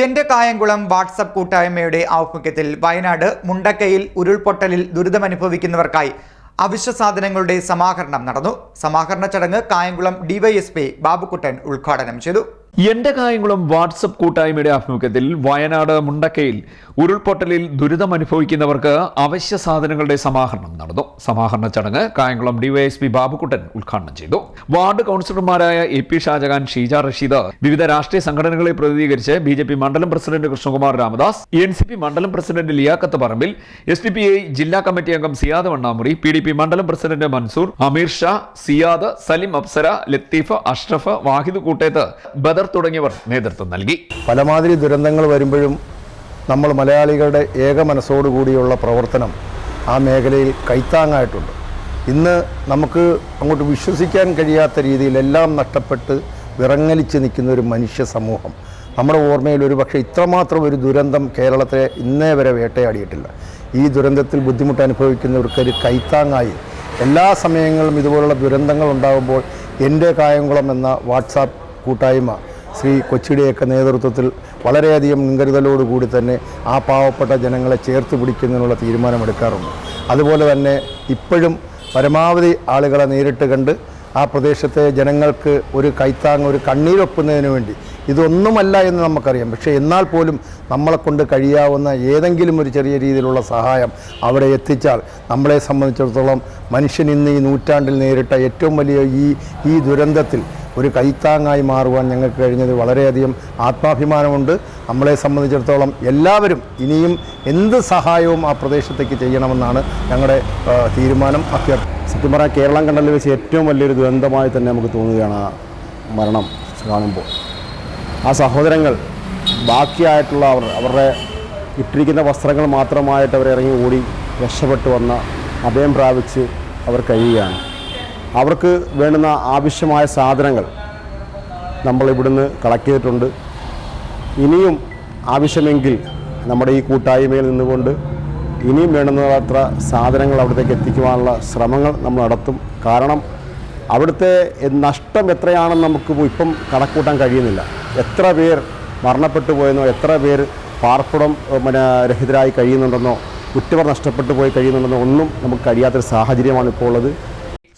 എന്റെ കായംകുളം വാട്സപ്പ് കൂട്ടായ്മയുടെ ആഭിമുഖ്യത്തിൽ വയനാട് മുണ്ടക്കയിൽ ഉരുൾപൊട്ടലിൽ ദുരിതമനുഭവിക്കുന്നവർക്കായി അവശ്യ സാധനങ്ങളുടെ സമാഹരണം നടന്നു. സമാഹരണ ചടങ്ങ് കായംകുളം ഡിവൈഎസ്പി ബാബുക്കുട്ടൻ ഉദ്ഘാടനം ചെയ്തു. എന്റെ കായംകുളം വാട്സപ്പ് കൂട്ടായ്മയുടെ ആഭിമുഖ്യത്തിൽ വയനാട് മുണ്ടക്കയിൽ ഉരുൾപൊട്ടലിൽ ദുരിതം അനുഭവിക്കുന്നവർക്ക് അവശ്യ സാധനങ്ങളുടെ സമാഹരണം നടന്നു. സമാഹരണ ചടങ്ങ് കായംകുളം ഡിവൈഎസ്പി ബാബുക്കുട്ടൻ ഉദ്ഘാടനം ചെയ്തു. വാർഡ് കൗൺസിലർമാരായ എ പി ഷാജഹാൻ ഷീജ റഷീദ് വിവിധ രാഷ്ട്രീയ സംഘടനകളെ പ്രതിനിധീകരിച്ച് ബി ജെ പി മണ്ഡലം president Krishnakumar Ramadas N C P മണ്ഡലം president Liyakath Parambil S D P I ജില്ലാ കമ്മിറ്റി അംഗം Siyad Vannamuri P D P മണ്ഡലം പ്രസിഡന്റ് മൻസൂർ അമീർ ഷാ സിയാദ് സലിം അപ്സര ലത്തീഫ് അഷ്റഫ് വാഹിദ് കൂട്ടേത്ത് തുടങ്ങിയവർ നേതൃത്വം നൽകി. പലമാതിരി ദുരന്തങ്ങൾ വരുമ്പോഴും നമ്മൾ മലയാളികളുടെ ഏക മനസ്സോടുകൂടിയുള്ള പ്രവർത്തനം ആ മേഖലയിൽ കൈത്താങ്ങായിട്ടുണ്ട്. ഇന്ന് നമുക്ക് അങ്ങോട്ട് വിശ്വസിക്കാൻ കഴിയാത്ത രീതിയിൽ എല്ലാം നഷ്ടപ്പെട്ട് വിറങ്ങലിച്ച് നിൽക്കുന്ന ഒരു മനുഷ്യ സമൂഹം. നമ്മുടെ ഓർമ്മയിൽ ഒരു പക്ഷേ ഇത്രമാത്രം ഒരു ദുരന്തം കേരളത്തെ ഇന്നേ വരെ വേട്ടയാടിയിട്ടില്ല. ഈ ദുരന്തത്തിൽ ബുദ്ധിമുട്ട് അനുഭവിക്കുന്നവർക്കൊരു കൈത്താങ്ങായി. എല്ലാ സമയങ്ങളിലും ഇതുപോലുള്ള ദുരന്തങ്ങൾ ഉണ്ടാകുമ്പോൾ എന്റെ കായംകുളം എന്ന വാട്സാപ്പ് കൂട്ടായ്മ ശ്രീ കൊച്ചിയുടെയൊക്കെ നേതൃത്വത്തിൽ വളരെയധികം മുൻകരുതലോടുകൂടി തന്നെ ആ പാവപ്പെട്ട ജനങ്ങളെ ചേർത്ത് പിടിക്കുന്നതിനുള്ള തീരുമാനമെടുക്കാറുണ്ട്. അതുപോലെ തന്നെ ഇപ്പോഴും പരമാവധി ആളുകളെ നേരിട്ട് കണ്ട് ആ പ്രദേശത്തെ ജനങ്ങൾക്ക് ഒരു കൈത്താങ് ഒരു കണ്ണീരൊപ്പുന്നതിന് വേണ്ടി. ഇതൊന്നുമല്ല എന്ന് നമുക്കറിയാം. പക്ഷേ എന്നാൽ പോലും നമ്മളെ കൊണ്ട് കഴിയാവുന്ന ഏതെങ്കിലും ഒരു ചെറിയ രീതിയിലുള്ള സഹായം അവിടെ എത്തിച്ചാൽ നമ്മളെ സംബന്ധിച്ചിടത്തോളം മനുഷ്യൻ ഇന്ന് ഈ നൂറ്റാണ്ടിൽ നേരിട്ട ഏറ്റവും വലിയ ഈ ഈ ദുരന്തത്തിൽ ഒരു കൈത്താങ്ങായി മാറുവാൻ ഞങ്ങൾക്ക് കഴിഞ്ഞത് വളരെയധികം ആത്മാഭിമാനമുണ്ട്. നമ്മളെ സംബന്ധിച്ചിടത്തോളം എല്ലാവരും ഇനിയും എന്ത് സഹായവും ആ പ്രദേശത്തേക്ക് ചെയ്യണമെന്നാണ് ഞങ്ങളുടെ തീരുമാനം. അഭ്യർത്ഥന സത്യം പറഞ്ഞാൽ കേരളം കണ്ടതിൽ വെച്ച് ഏറ്റവും വലിയൊരു ദുരന്തമായി തന്നെ നമുക്ക് തോന്നുകയാണ് ആ മരണം കാണുമ്പോൾ. ആ സഹോദരങ്ങൾ ബാക്കിയായിട്ടുള്ള അവർ അവരുടെ ഇട്ടിരിക്കുന്ന വസ്ത്രങ്ങൾ മാത്രമായിട്ട് അവർ ഓടി രക്ഷപ്പെട്ടു വന്ന അഭയം പ്രാപിച്ച് അവർ കഴിയുകയാണ്. അവർക്ക് വേണ്ടുന്ന ആവശ്യമായ സാധനങ്ങൾ നമ്മൾ ഇവിടുന്ന് കളക്ട് ചെയ്തിട്ടുണ്ട്. ഇനിയും ആവശ്യമെങ്കിൽ നമ്മുടെ ഈ കൂട്ടായ്മയിൽ നിന്നുകൊണ്ട് ഇനിയും വേണ്ടുന്നത്ര സാധനങ്ങൾ അവിടത്തേക്ക് എത്തിക്കുവാനുള്ള ശ്രമങ്ങൾ നമ്മൾ നടത്തും. കാരണം അവിടുത്തെ നഷ്ടം എത്രയാണെന്ന് നമുക്ക് ഇപ്പം കണക്കൂട്ടാൻ കഴിയുന്നില്ല. എത്ര പേർ മരണപ്പെട്ടു പോയെന്നോ എത്ര പേർ പാർപ്പിടം പിന്നെ രഹിതരായി കഴിയുന്നുണ്ടെന്നോ ഉറ്റവർ നഷ്ടപ്പെട്ടു പോയി കഴിയുന്നുണ്ടെന്നോ ഒന്നും നമുക്ക് കഴിയാത്തൊരു സാഹചര്യമാണ് ഇപ്പോൾ ഉള്ളത്.